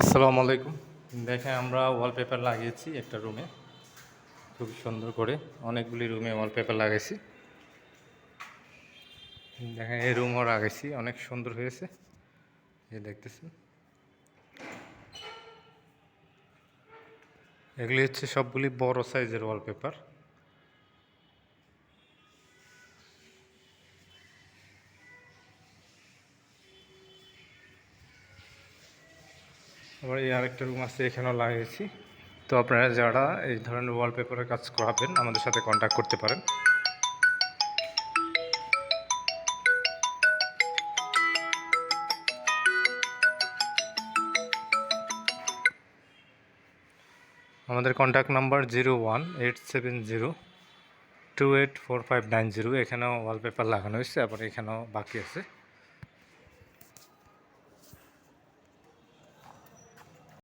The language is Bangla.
আসসালামু আলাইকুম। দেখেন, আমরা ওয়ালপেপার লাগিয়েছি একটা রুমে খুব সুন্দর করে। অনেকগুলি রুমে ওয়ালপেপার লাগাইছি। দেখেন, এই রুমও লাগাইছি। অনেক সুন্দর হয়েছে। এই দেখতেছেন। এগুলি হচ্ছে সবগুলি বড় সাইজের ওয়ালপেপার আবার এই আরেকটা রুম আছে, এখানেও লাগিয়েছি। তো আপনারা যারা এই ধরনের ওয়ালপেপারের কাজ করাবেন, আমাদের সাথে কন্ট্যাক্ট করতে পারেন। আমাদের contact number zero one eight seven zero two eight four five nine zero এখানেও ওয়ালপেপার লাগানো হয়েছে, আবার এখানেও বাকি আছে।